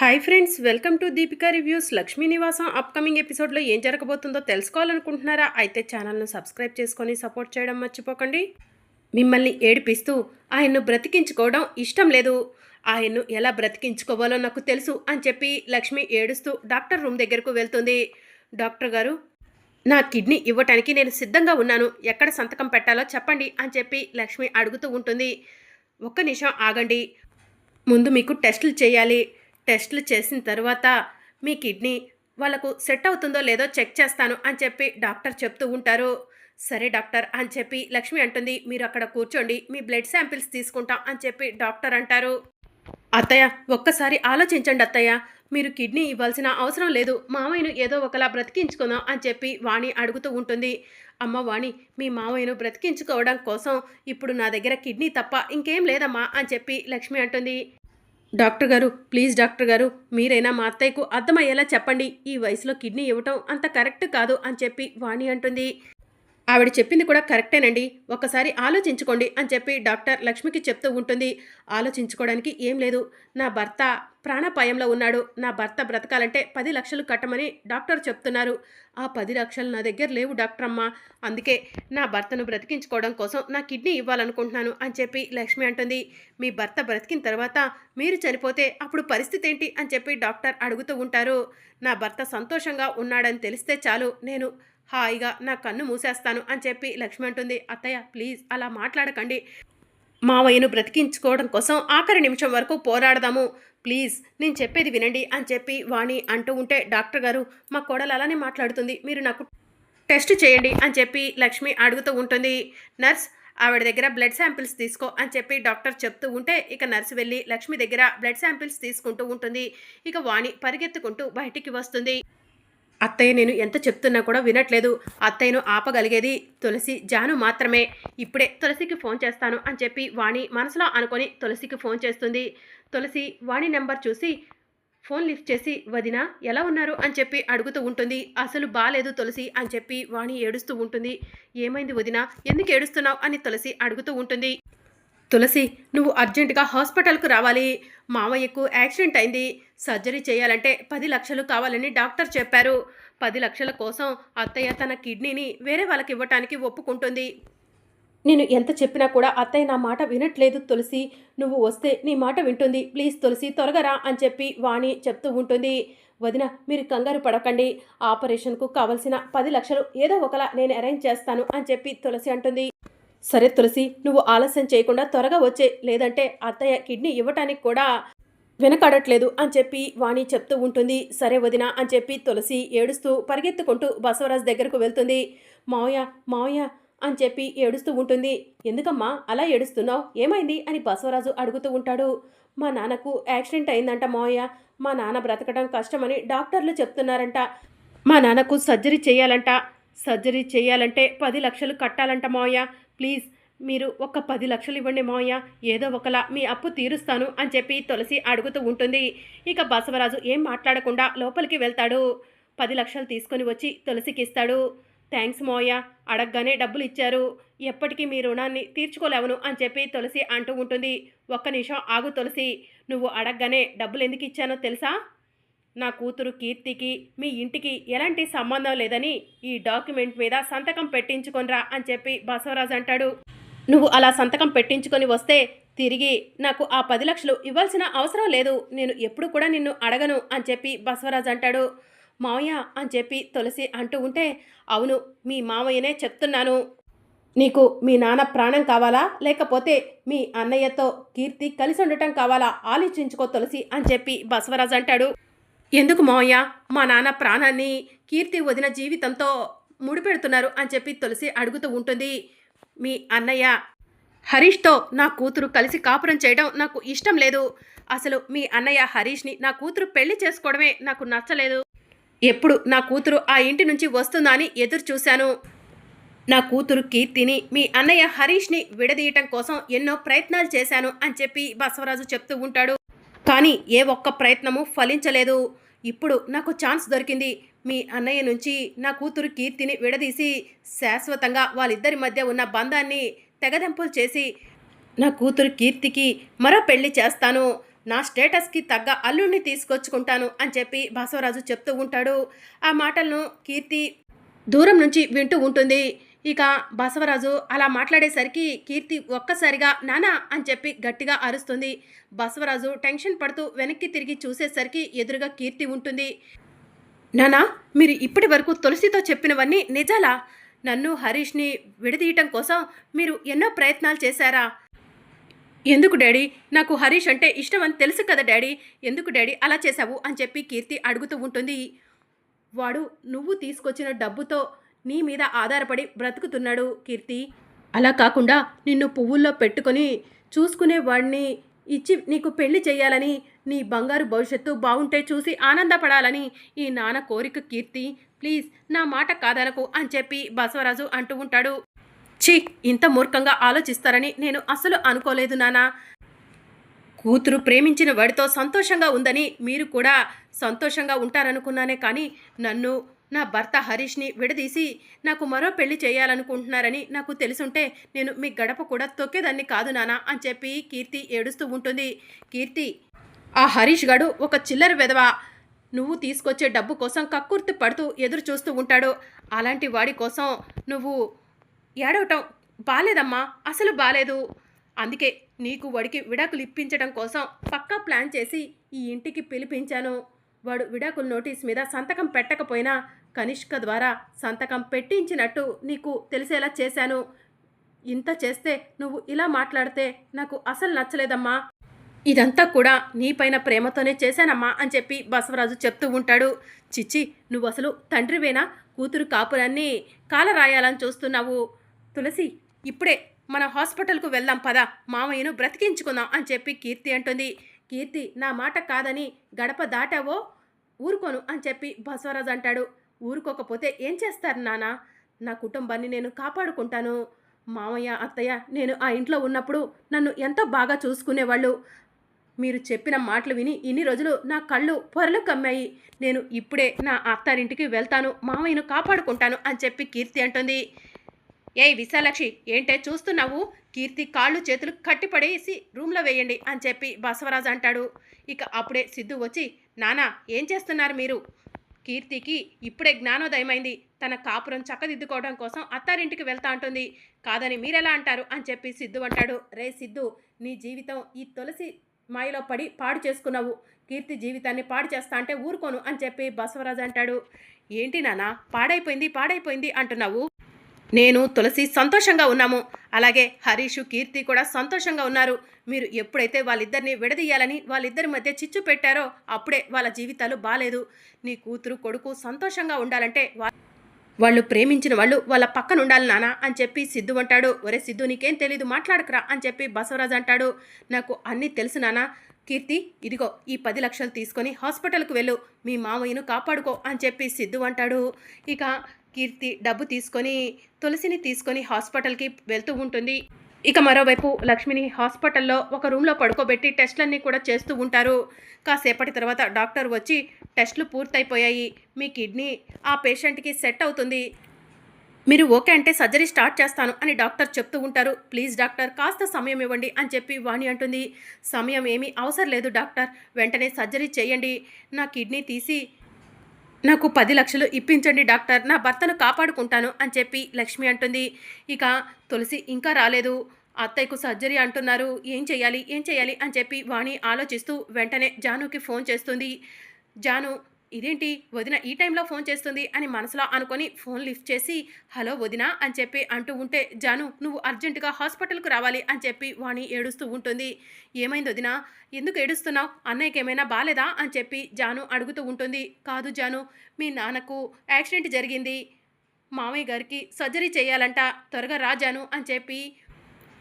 Hi friends welcome to Deepika reviews Lakshmi Nivasam upcoming ఎపిసోడ్లో ఏం జరగబోతుందో తెలుసుకోవాలనుకుంటున్నారా? అయితే ఛానల్ను సబ్స్క్రైబ్ చేసుకొని సపోర్ట్ చేయడం మర్చిపోకండి. మిమ్మల్ని ఏడిపిస్తూ ఆయన్ను బ్రతికించుకోవడం ఇష్టం లేదు. ఆయన్ను ఎలా బ్రతికించుకోవాలో నాకు తెలుసు అని చెప్పి లక్ష్మి ఏడుస్తూ డాక్టర్ రూమ్ దగ్గరకు వెళ్తుంది. డాక్టర్ గారు నా కిడ్నీ ఇవ్వటానికి నేను సిద్ధంగా ఉన్నాను. ఎక్కడ సంతకం పెట్టాలో చెప్పండి అని చెప్పి లక్ష్మి అడుగుతూ ఉంటుంది. ఒక్క నిమిషం ఆగండి. ముందు మీకు టెస్టులు చేయాలి. టెస్టులు చేసిన తర్వాత మీ కిడ్నీ వాళ్ళకు సెట్ అవుతుందో లేదో చెక్ చేస్తాను అని చెప్పి డాక్టర్ చెప్తూ ఉంటారు. సరే డాక్టర్ అని చెప్పి లక్ష్మి అంటుంది మీరు అక్కడ కూర్చోండి మీ బ్లడ్ శాంపిల్స్ తీసుకుంటాం అని చెప్పి డాక్టర్ అంటారు. అత్తయ్య ఒక్కసారి ఆలోచించండి అత్తయ్య మీరు కిడ్నీ ఇవ్వాల్సిన అవసరం లేదు మామయ్యను ఏదో ఒకలా బ్రతికించుకుందాం అని చెప్పి వాణి అడుగుతూ ఉంటుంది. అమ్మ వాణి మీ మామయ్యను బ్రతికించుకోవడం కోసం ఇప్పుడు నా దగ్గర కిడ్నీ తప్ప ఇంకేం లేదమ్మా అని చెప్పి లక్ష్మి అంటుంది. డాక్టర్ గారు ప్లీజ్ డాక్టర్ గారు మీరైనా మా అత్తయ్యకు అర్థమయ్యేలా చెప్పండి. ఈ వయసులో కిడ్నీ ఇవ్వటం అంత కరెక్ట్ కాదు అని చెప్పి వాణి అంటుంది. ఆవిడ చెప్పింది కూడా కరెక్టేనండి. ఒకసారి ఆలోచించుకోండి అని చెప్పి డాక్టర్ లక్ష్మికి చెప్తూ ఉంటుంది. ఆలోచించుకోవడానికి ఏం లేదు. నా భర్త ప్రాణాపాయంలో ఉన్నాడు. నా భర్త బ్రతకాలంటే పది లక్షలు కట్టమని డాక్టర్ చెప్తున్నారు. ఆ పది లక్షలు నా దగ్గర లేవు డాక్టర్ అమ్మ అందుకే నా భర్తను బ్రతికించుకోవడం కోసం నా కిడ్నీ ఇవ్వాలనుకుంటున్నాను అని చెప్పి లక్ష్మి అంటుంది. మీ భర్త బ్రతికిన తర్వాత మీరు చనిపోతే అప్పుడు పరిస్థితి ఏంటి అని చెప్పి డాక్టర్ అడుగుతూ ఉంటారు. నా భర్త సంతోషంగా ఉన్నాడని తెలిస్తే చాలు. నేను హాయిగా నా కన్ను మూసేస్తాను అని చెప్పి లక్ష్మి అంటుంది. అత్తయ్య ప్లీజ్ అలా మాట్లాడకండి. మావయ్యను బ్రతికించుకోవడం కోసం ఆఖరి నిమిషం వరకు పోరాడదాము. ప్లీజ్ నేను చెప్పేది వినండి అని చెప్పి వాణి అంటూ ఉంటే డాక్టర్ గారు మా కోడలు అలానే మాట్లాడుతుంది. మీరు నాకు టెస్ట్ చేయండి అని చెప్పి లక్ష్మి అడుగుతూ ఉంటుంది. నర్స్ ఆవిడ దగ్గర బ్లడ్ శాంపిల్స్ తీసుకో అని చెప్పి డాక్టర్ చెప్తూ ఉంటే ఇక నర్సు వెళ్ళి లక్ష్మి దగ్గర బ్లడ్ శాంపిల్స్ తీసుకుంటూ ఉంటుంది. ఇక వాణి పరిగెత్తుకుంటూ బయటికి వస్తుంది. అత్తయ్య నేను ఎంత చెప్తున్నా కూడా వినట్లేదు. అత్తయ్యను ఆపగలిగేది తులసి జాను మాత్రమే. ఇప్పుడే తులసికి ఫోన్ చేస్తాను అని చెప్పి వాణి మనసులో అనుకొని తులసికి ఫోన్ చేస్తుంది. తులసి వాణి నెంబర్ చూసి ఫోన్ లిఫ్ట్ చేసి వదిన ఎలా ఉన్నారు? అని చెప్పి అడుగుతూ ఉంటుంది. అసలు బాలేదు తులసి అని చెప్పి వాణి ఏడుస్తూ ఉంటుంది. ఏమైంది వదిన? ఎందుకు ఏడుస్తున్నావు? అని తులసి అడుగుతూ ఉంటుంది. తులసి నువ్వు అర్జెంటుగా హాస్పిటల్కు రావాలి. మావయ్యకు యాక్సిడెంట్ అయింది. సర్జరీ చేయాలంటే పది లక్షలు కావాలని డాక్టర్ చెప్పారు. పది లక్షల కోసం అత్తయ్య తన కిడ్నీని వేరే వాళ్ళకి ఇవ్వటానికి ఒప్పుకుంటుంది. నేను ఎంత చెప్పినా కూడా అత్తయ్య నా మాట వినట్లేదు తులసి. నువ్వు వస్తే నీ మాట వింటుంది. ప్లీజ్ తులసి త్వరగా రా అని చెప్పి వాణి చెప్తూ ఉంటుంది. వదిన మీరు కంగారు పడకండి. ఆపరేషన్కు కావలసిన పది లక్షలు ఏదో ఒకలా నేను అరేంజ్ చేస్తాను అని చెప్పి తులసి అంటుంది. సరే తులసి నువ్వు ఆలస్యం చేయకుండా త్వరగా వచ్చే లేదంటే అత్తయ్య కిడ్నీ ఇవ్వటానికి కూడా వెనకాడట్లేదు అని చెప్పి వాణి చెప్తూ ఉంటుంది. సరే వదిన అని చెప్పి తులసి ఏడుస్తూ పరిగెత్తుకుంటూ బసవరాజ్ దగ్గరకు వెళ్తుంది. మావయ్య మావయ్య అని చెప్పి ఏడుస్తూ ఉంటుంది. ఎందుకమ్మా అలా ఏడుస్తున్నావు? ఏమైంది? అని బసవరాజు అడుగుతూ ఉంటాడు. మా నాన్నకు యాక్సిడెంట్ అయిందంట మావయ్య. మా నాన్న బ్రతకడం కష్టమని డాక్టర్లు చెప్తున్నారంట. మా నాన్నకు సర్జరీ చేయాలంట. సర్జరీ చేయాలంటే పది లక్షలు కట్టాలంట మావయ్య. ప్లీజ్ మీరు ఒక పది లక్షలు ఇవ్వండి మావయ్య ఏదో ఒకలా మీ అప్పు తీరుస్తాను అని చెప్పి తులసి అడుగుతూ ఉంటుంది. ఇక బసవరాజు ఏం మాట్లాడకుండా లోపలికి వెళ్తాడు. పది లక్షలు తీసుకొని వచ్చి తులసికి ఇస్తాడు థ్యాంక్స్ మావయ్య అడగగానే డబ్బులు ఇచ్చారు. ఎప్పటికీ మీ రుణాన్ని తీర్చుకోలేవను అని చెప్పి తులసి అంటూ ఉంటుంది. ఒక్క నిమిషం ఆగు తులసి నువ్వు అడగగానే డబ్బులు ఎందుకు ఇచ్చానో తెలుసా? నా కూతురు కీర్తికి మీ ఇంటికి ఎలాంటి సంబంధం లేదని ఈ డాక్యుమెంట్ మీద సంతకం పెట్టించుకొనిరా అని చెప్పి బసవరాజు అంటాడు. నువ్వు అలా సంతకం పెట్టించుకొని వస్తే తిరిగి నాకు ఆ పది లక్షలు ఇవ్వాల్సిన అవసరం లేదు. నేను ఎప్పుడు కూడా నిన్ను అడగను అని చెప్పి బసవరాజు అంటాడు. మావయ్య అని చెప్పి తులసి అంటూ ఉంటే అవును మీ మావయ్యనే చెప్తున్నాను. నీకు మీ నాన్న ప్రాణం కావాలా? లేకపోతే మీ అన్నయ్యతో కీర్తి కలిసి ఉండటం కావాలా? ఆలోచించుకో తులసి అని చెప్పి బసవరాజు అంటాడు. ఎందుకు మావయ్య? మా నాన్న ప్రాణాన్ని కీర్తి వదిన జీవితంతో ముడిపెడుతున్నారు అని చెప్పి తులసి అడుగుతూ ఉంటుంది. మీ అన్నయ్య హరీష్తో నా కూతురు కలిసి కాపురం చేయడం నాకు ఇష్టం లేదు. అసలు మీ అన్నయ్య హరీష్ని నా కూతురు పెళ్ళి చేసుకోవడమే నాకు నచ్చలేదు. ఎప్పుడు నా కూతురు ఆ ఇంటి నుంచి వస్తుందా అని ఎదురు చూశాను. నా కూతురు కీర్తిని మీ అన్నయ్య హరీష్ని విడదీయటం కోసం ఎన్నో ప్రయత్నాలు చేశాను అని చెప్పి బసవరాజు చెప్తూ ఉంటాడు. కానీ ఏ ఒక్క ప్రయత్నము ఫలించలేదు. ఇప్పుడు నాకు ఛాన్స్ దొరికింది. మీ అన్నయ్య నుంచి నా కూతురు కీర్తిని విడదీసి శాశ్వతంగా వాళ్ళిద్దరి మధ్య ఉన్న బంధాన్ని తెగదెంపులు చేసి నా కూతురు కీర్తికి మరో పెళ్ళి చేస్తాను. నా స్టేటస్కి తగ్గ అల్లుడిని తీసుకొచ్చుకుంటాను అని చెప్పి బసవరాజు చెప్తూ ఉంటాడు. ఆ మాటలను కీర్తి దూరం నుంచి వింటూ ఉంటుంది. ఇక బసవరాజు అలా మాట్లాడేసరికి కీర్తి ఒక్కసారిగా నానా అని చెప్పి గట్టిగా అరుస్తుంది. బసవరాజు టెన్షన్ పడుతూ వెనక్కి తిరిగి చూసేసరికి ఎదురుగా కీర్తి ఉంటుంది. నానా మీరు ఇప్పటి వరకు తులసితో చెప్పినవన్నీ నిజాలా? నన్ను హరీష్ని విడదీయటం కోసం మీరు ఎన్నో ప్రయత్నాలు చేశారా? ఎందుకు డాడీ? నాకు హరీష్ అంటే ఇష్టం అని తెలుసు కదా డాడీ. ఎందుకు డాడీ అలా చేశావు? అని చెప్పి కీర్తి అడుగుతూ ఉంటుంది. వాడు నువ్వు తీసుకొచ్చిన డబ్బుతో నీ మీద ఆధారపడి బ్రతుకుతున్నాడు కీర్తి. అలా కాకుండా నిన్ను పువ్వుల్లో పెట్టుకొని చూసుకునే వాడిని ఇచ్చి నీకు పెళ్ళి చేయాలని నీ బంగారు భవిష్యత్తు బాగుంటే చూసి ఆనందపడాలని ఈ నాన్న కోరిక కీర్తి. ప్లీజ్ నా మాట కాదనకు అని చెప్పి బసవరాజు అంటూ ఉంటాడు. ఛీ ఇంత మూర్ఖంగా ఆలోచిస్తారని నేను అసలు అనుకోలేదు నానా కూతురు ప్రేమించిన వాడితో సంతోషంగా ఉందని మీరు కూడా సంతోషంగా ఉంటారనుకున్నానే కానీ నన్ను నా భర్త హరీష్ని విడదీసి నాకు మరో పెళ్ళి చేయాలనుకుంటున్నారని నాకు తెలుసుంటే నేను మీ గడప కూడా తొక్కేదాన్ని కాదు నానా అని చెప్పి కీర్తి ఏడుస్తూ ఉంటుంది. కీర్తి ఆ హరీష్ గాడు ఒక చిల్లర వెధవ. నువ్వు తీసుకొచ్చే డబ్బు కోసం కక్కుర్తి పడుతూ ఎదురు చూస్తూ ఉంటాడు. అలాంటి వాడి కోసం నువ్వు ఏడవటం బాలేదమ్మా అసలు బాలేదు. అందుకే నీకు వాడికి విడాకులు ఇప్పించడం కోసం పక్కా ప్లాన్ చేసి ఈ ఇంటికి పిలిపించాను. వాడు విడాకుల నోటీస్ మీద సంతకం పెట్టకపోయినా కనిష్క ద్వారా సంతకం పెట్టించినట్టు నీకు తెలిసేలా చేశాను. ఇంత చేస్తే నువ్వు ఇలా మాట్లాడితే నాకు అసలు నచ్చలేదమ్మా. ఇదంతా కూడా నీపైన ప్రేమతోనే చేశానమ్మా అని చెప్పి బసవరాజు చెప్తూ ఉంటాడు. చిచ్చి నువ్వు అసలు తండ్రివేనా? కూతురు కాపురాన్ని కాలరాయాలని చూస్తున్నావు. తులసి ఇప్పుడే మన హాస్పిటల్కు వెళ్దాం పద. మామయ్యను బ్రతికించుకుందాం అని చెప్పి కీర్తి అంటుంది. కీర్తి నా మాట కాదని గడప దాటావో? ఊరుకోను అని చెప్పి బసవరాజు అంటాడు. ఊరుకోకపోతే ఏం చేస్తారు నానా? నా కుటుంబాన్ని నేను కాపాడుకుంటాను. మామయ్య అత్తయ్య నేను ఆ ఇంట్లో ఉన్నప్పుడు నన్ను ఎంతో బాగా చూసుకునేవాళ్ళు. మీరు చెప్పిన మాటలు విని ఇన్ని రోజులు నా కళ్ళు పొరలు కమ్మాయి. నేను ఇప్పుడే నా అత్తారింటికి వెళ్తాను. మామయ్యను కాపాడుకుంటాను అని చెప్పి కీర్తి అంటుంది. ఏయ్ విశాలక్షి ఏంటే చూస్తున్నావు? కీర్తి కాళ్ళు చేతులు కట్టిపడేసి రూమ్లో వేయండి అని చెప్పి బసవరాజు అంటాడు. ఇక అప్పుడే సిద్ధు వచ్చి నానా ఏం చేస్తున్నారు మీరు? కీర్తికి ఇప్పుడే జ్ఞానోదయమైంది. తన కాపురం చక్కదిద్దుకోవడం కోసం అత్తారింటికి వెళ్తా అంటుంది. కాదని మీరెలా అంటారు? అని చెప్పి సిద్ధు అంటాడు. రే సిద్ధు నీ జీవితం ఈ తులసి మాయలో పడి పాడు చేసుకున్నావు. కీర్తి జీవితాన్ని పాడు చేస్తా అంటే ఊరుకోను అని చెప్పి బసవరాజు అంటాడు. ఏంటి నానా పాడైపోయింది పాడైపోయింది అంటున్నావు? నేను తులసి సంతోషంగా ఉన్నాము. అలాగే హరీషు కీర్తి కూడా సంతోషంగా ఉన్నారు. మీరు ఎప్పుడైతే వాళ్ళిద్దరిని విడదీయాలని వాళ్ళిద్దరి మధ్య చిచ్చు పెట్టారో అప్పుడే వాళ్ళ జీవితాలు బాలేదు. నీ కూతురు కొడుకు సంతోషంగా ఉండాలంటే వాళ్ళు ప్రేమించిన వాళ్ళు వాళ్ళ పక్కన ఉండాలి నానా అని చెప్పి సిద్ధు అంటాడు. ఒరే సిద్ధు నీకేం తెలీదు మాట్లాడకరా అని చెప్పి బసవరాజు అంటాడు. నాకు అన్నీ తెలుసు నానా. కీర్తి ఇదిగో ఈ పది లక్షలు తీసుకొని హాస్పిటల్కు వెళ్ళు. మీ మామయ్యను కాపాడుకో అని చెప్పి సిద్ధు అంటాడు. ఇక కీర్తి డబ్బు తీసుకొని తులసిని తీసుకొని హాస్పిటల్కి వెళ్తూ ఉంటుంది. ఇక మరోవైపు లక్ష్మిని హాస్పిటల్లో ఒక రూమ్లో పడుకోబెట్టి టెస్ట్లన్నీ కూడా చేస్తూ ఉంటారు. కాసేపటి తర్వాత డాక్టర్ వచ్చి టెస్టులు పూర్తయిపోయాయి. మీ కిడ్నీ ఆ పేషెంట్కి సెట్ అవుతుంది. మీరు ఓకే అంటే సర్జరీ స్టార్ట్ చేస్తాను అని డాక్టర్ చెప్తూ ఉంటారు. ప్లీజ్ డాక్టర్ కాస్త సమయం ఇవ్వండి అని చెప్పి వాణి అంటుంది. సమయం ఏమీ అవసరం లేదు డాక్టర్. వెంటనే సర్జరీ చేయండి. నా కిడ్నీ తీసి నాకు పది లక్షలు ఇప్పించండి డాక్టర్ నా భర్తను కాపాడుకుంటాను అని చెప్పి లక్ష్మి అంటుంది. ఇక తులసి ఇంకా రాలేదు. అత్తయ్యకు సర్జరీ అంటున్నారు. ఏం చేయాలి? ఏం చేయాలి? అని చెప్పి వాణి ఆలోచిస్తూ వెంటనే జానుకి ఫోన్ చేస్తుంది. జాను ఇదేంటి? వదిన ఈ టైంలో ఫోన్ చేస్తుంది అని మనసులో అనుకొని ఫోన్ లిఫ్ట్ చేసి హలో వదిన అని చెప్పి అంటూ ఉంటే జాను నువ్వు అర్జెంటుగా హాస్పిటల్కు రావాలి అని చెప్పి వాణి ఏడుస్తూ ఉంటుంది. ఏమైంది వదిన? ఎందుకు ఏడుస్తున్నావు? అన్నయ్యకి ఏమైనా బాలేదా? అని చెప్పి జాను అడుగుతూ ఉంటుంది. కాదు జాను మీ నాన్నకు యాక్సిడెంట్ జరిగింది. మామయ్య గారికి సర్జరీ చేయాలంట. త్వరగా రాజాను అని చెప్పి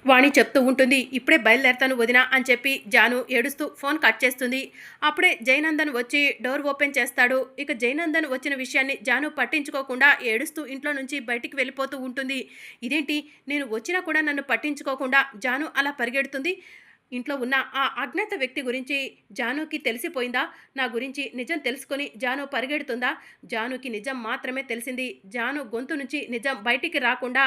వాణి చెప్తూ ఉంటుంది ఇప్పుడే బయలుదేరతాను వదినా అని చెప్పి జాను ఏడుస్తూ ఫోన్ కట్ చేస్తుంది. అప్పుడే జయనందన్ వచ్చి డోర్ ఓపెన్ చేస్తాడు. ఇక జయనందన్ వచ్చిన విషయాన్ని జాను పట్టించుకోకుండా ఏడుస్తూ ఇంట్లో నుంచి బయటికి వెళ్ళిపోతూ ఉంటుంది. ఇదేంటి? నేను వచ్చినా కూడా నన్ను పట్టించుకోకుండా జాను అలా పరిగెడుతుంది. ఇంట్లో ఉన్న ఆ అజ్ఞాత వ్యక్తి గురించి జానుకి తెలిసిపోయిందా? నా గురించి నిజం తెలుసుకొని జాను పరిగెడుతుందా? జానుకి నిజం మాత్రమే తెలిసింది. జాను గొంతు నుంచి నిజం బయటికి రాకుండా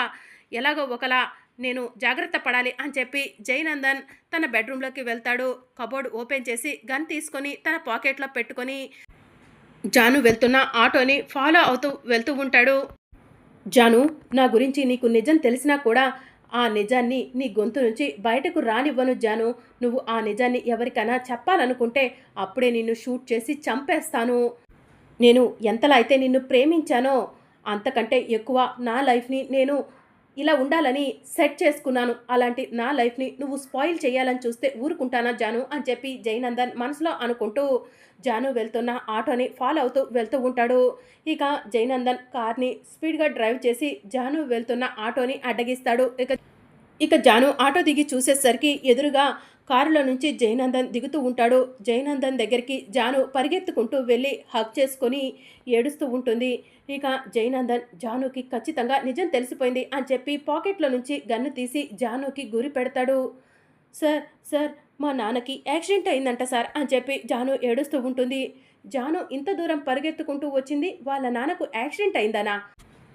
ఎలాగో ఒకలా నేను జాగ్రత్త పడాలి అని చెప్పి జయనందన్ తన బెడ్రూమ్లోకి వెళ్తాడు. కబోర్డ్ ఓపెన్ చేసి గన్ తీసుకొని తన పాకెట్లో పెట్టుకొని జాను వెళ్తున్న ఆటోని ఫాలో అవుతూ వెళ్తూ ఉంటాడు. జాను నా గురించి నీకు నిజం తెలిసినా కూడా ఆ నిజాన్ని నీ గొంతు నుంచి బయటకు రానివ్వను జాను. నువ్వు ఆ నిజాన్ని ఎవరికైనా చెప్పాలనుకుంటే అప్పుడే నిన్ను షూట్ చేసి చంపేస్తాను. నేను ఎంతలా అయితే నిన్ను ప్రేమించానో అంతకంటే ఎక్కువ నా లైఫ్ని నేను ఇలా ఉండాలని సెట్ చేసుకున్నాను. అలాంటి నా లైఫ్ని నువ్వు స్పాయిల్ చేయాలని చూస్తే ఊరుకుంటానా జాను? అని చెప్పి జయనందన్ మనసులో అనుకుంటూ జాను వెళ్తున్న ఆటోని ఫాలో అవుతూ వెళ్తూ ఉంటాడు. ఇక జయనందన్ కార్ని స్పీడ్గా డ్రైవ్ చేసి జాను వెళ్తున్న ఆటోని అడ్డగిస్తాడు. ఇక ఇక జాను ఆటో దిగి చూసేసరికి ఎదురుగా కారులో నుంచి జయనందన్ దిగుతూ ఉంటాడు. జయనందన్ దగ్గరికి జాను పరిగెత్తుకుంటూ వెళ్ళి హక్ చేసుకొని ఏడుస్తూ ఉంటుంది. ఇక జయనందన్ జానుకి ఖచ్చితంగా నిజం తెలిసిపోయింది అని చెప్పి పాకెట్లో నుంచి గన్ను తీసి జానుకి గురి పెడతాడు. సార్ సార్ మా నాన్నకి యాక్సిడెంట్ అయిందంట సార్ అని చెప్పి జాను ఏడుస్తూ ఉంటుంది. జాను ఇంత దూరం పరిగెత్తుకుంటూ వచ్చింది. వాళ్ళ నాన్నకు యాక్సిడెంట్ అయిందనా?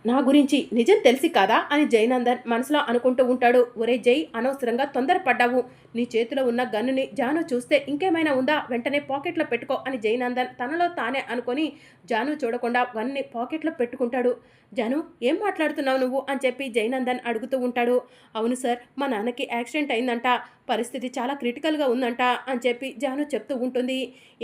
నా గురించి నిజం తెలిసి కాదా అని జయనందన్ మనసులో అనుకుంటూ ఉంటాడు. ఒరే జై అనవసరంగా తొందరపడ్డావు. నీ చేతిలో ఉన్న గన్నుని జాను చూస్తే ఇంకేమైనా ఉందా? వెంటనే పాకెట్లో పెట్టుకో అని జయనందన్ తనలో తానే అనుకొని జాను చూడకుండా గన్ని పాకెట్లో పెట్టుకుంటాడు. జాను ఏం మాట్లాడుతున్నావు నువ్వు? అని చెప్పి జయనందన్ అడుగుతూ ఉంటాడు. అవును సార్ మా నాన్నకి యాక్సిడెంట్ అయిందంట. పరిస్థితి చాలా క్రిటికల్గా ఉందంట అని చెప్పి జాను చెప్తూ ఉంటుంది.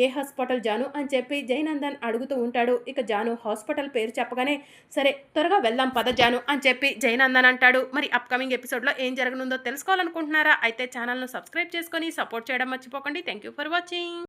ఏ హాస్పిటల్ జాను అని చెప్పి జయనందన్ అడుగుతూ ఉంటాడు. ఇక జాను హాస్పిటల్ పేరు చెప్పగానే సరే త్వరగా వెళ్దాం పద జాను అని చెప్పి జయనందన్ అంటాడు. మరి అప్కమింగ్ ఎపిసోడ్లో ఏం జరగనుందో తెలుసుకోవాలనుకుంటున్నారా? అయితే ఛానల్ను సబ్స్క్రైబ్ చేసుకొని సపోర్ట్ చేయడం మర్చిపోకండి. Thank you for watching